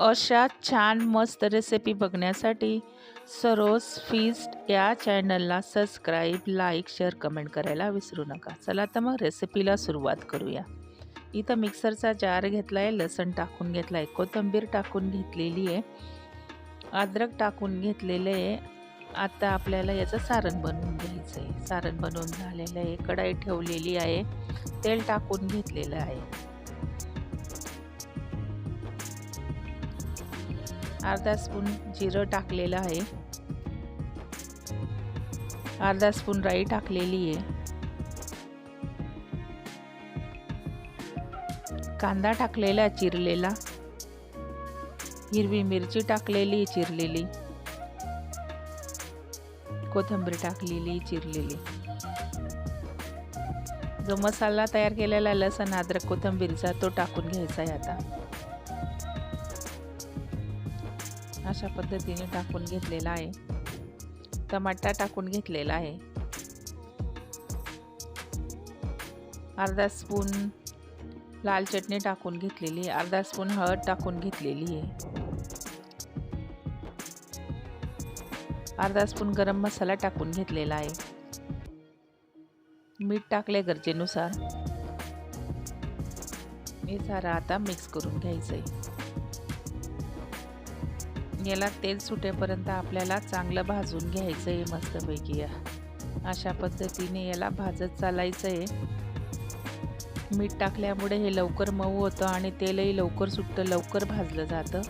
अशा छान मस्त रेसिपी बघण्यासाठी सरोज फीस्ट या चॅनलला सबस्क्राईब लाईक शेअर कमेंट करायला विसरू नका. चला तर मग रेसिपीला सुरुवात करूया. इथं मिक्सरचा जार घेतला आहे लसण टाकून घेतला आहे कोथिंबीर टाकून घेतलेली आहे. अद्रक टाकून घेतलेलं आहे. आता आपल्याला याचं सारण बनवून घ्यायचं आहे. सारण बनवून झालेलं आहे. कढाई ठेवलेली आहे. तेल टाकून घेतलेलं आहे. अर्धा स्पून जिरं टाकलेलं आहे. अर्धा स्पून राई टाकलेली आहे. कांदा टाकलेला चिरलेला. हिरवी मिरची टाकलेली चिरलेली. कोथिंबीर टाकलेली चिरलेली. जो मसाला तयार केलेला लसण अद्रक कोथिंबीरचा तो टाकून घ्यायचा आहे आता. अशा पद्धतीने टाकून घेतलेला आहे. टमाटा टाकून घेतलेला आहे. अर्धा स्पून लाल चटणी टाकून घेतलेली आहे. अर्धा स्पून हळद टाकून घेतलेली आहे. अर्धा स्पून गरम मसाला टाकून घेतलेला आहे. मीठ टाकले गरजेनुसार. हे सारं आता मिक्स करून घ्यायचं आहे याला तेल सुटेपर्यंत आपल्याला चांगलं भाजून घ्यायचं आहे मस्तपैकी. या अशा पद्धतीने याला भाजत चालायचं आहे मीठ टाकल्यामुळे हे लवकर मऊ होतं आणि तेलही लवकर सुटतं लवकर भाजलं जातं.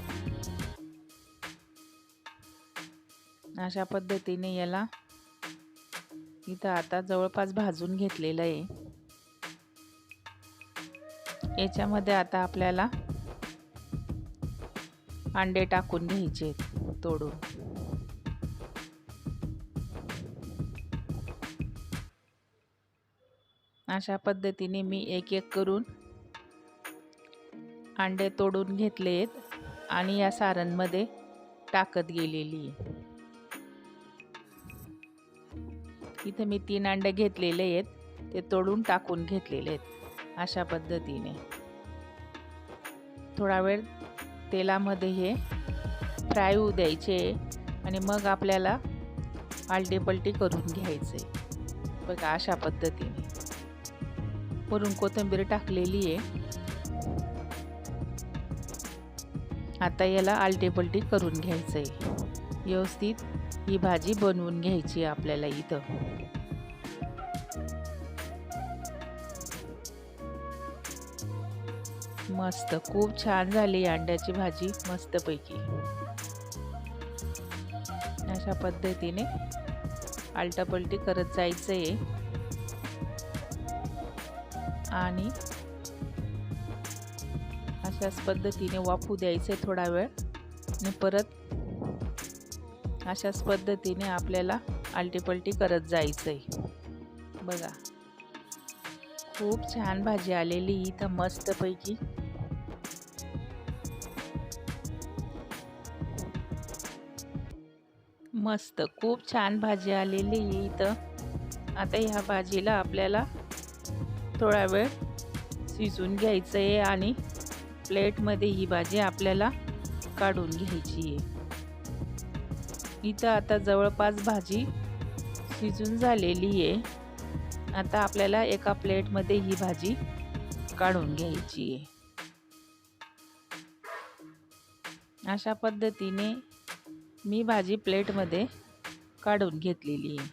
अशा पद्धतीने याला इथं आता जवळपास भाजून घेतलेलं आहे. याच्यामध्ये आता आपल्याला अंडे टाकून घ्यायचे तोडून. अशा पद्धतीने मी एक एक करून अंडे तोडून घेतले आहेत आणि या सारणमध्ये टाकत गेलेली इथं इथे मी तीन अंडे घेतलेले आहेत ते तोडून टाकून घेतलेले आहेत अशा पद्धतीने. थोडा वेळ तेलामध्ये हे फ्राय होऊ द्यायचे आणि मग आपल्याला आलटी करून घ्यायचे. बघा अशा पद्धतीने. वरून कोथिंबीर टाकलेली आहे. आता याला आलटेपलटी करून घ्यायचं आहे व्यवस्थित ही भाजी बनवून घ्यायची आपल्याला इथं. मस्त खूप छान झाली अंड्याची भाजी मस्तपैकी. अशा पद्धतीने आलटापलटी करत जायचं आहे आणि अशाच पद्धतीने वाफू द्यायचे थोडा वेळ. आणि परत अशाच पद्धतीने आपल्याला आलटीपलटी करत जायचं आहे बघा. खूप छान भाजी आलेली इथं मस्तपैकी मस्त खूप छान भाजी आलेली इथं. आता ह्या भाजीला आपल्याला थोडा वेळ शिजून घ्यायचं आहे आणि प्लेटमध्ये ही भाजी आपल्याला काढून घ्यायची आहे. इथं आता जवळपास भाजी शिजून झालेली आहे. आता आपल्याला एका प्लेटमध्ये ही भाजी काढून घ्यायची आहे. अशा पद्धतीने मी भाजी प्लेटमध्ये काढून घेतलेली आहे.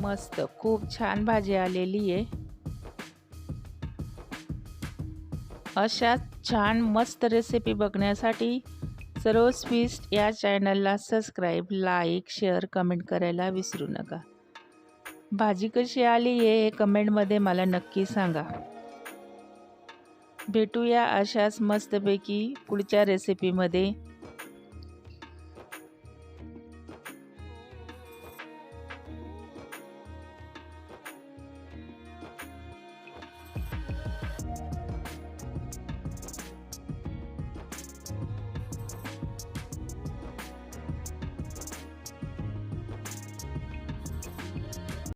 मस्त खूप छान भाजी आलेली आहे. अशा छान मस्त रेसिपी बघण्यासाठी सर्व फिस्ट या चॅनलला सबस्क्राईब लाईक शेअर कमेंट करायला विसरू नका. भाजी कशी आली आहे हे कमेंटमध्ये मला नक्की सांगा. भेटूया अशाच मस्तपैकी पुढच्या रेसिपीमध्ये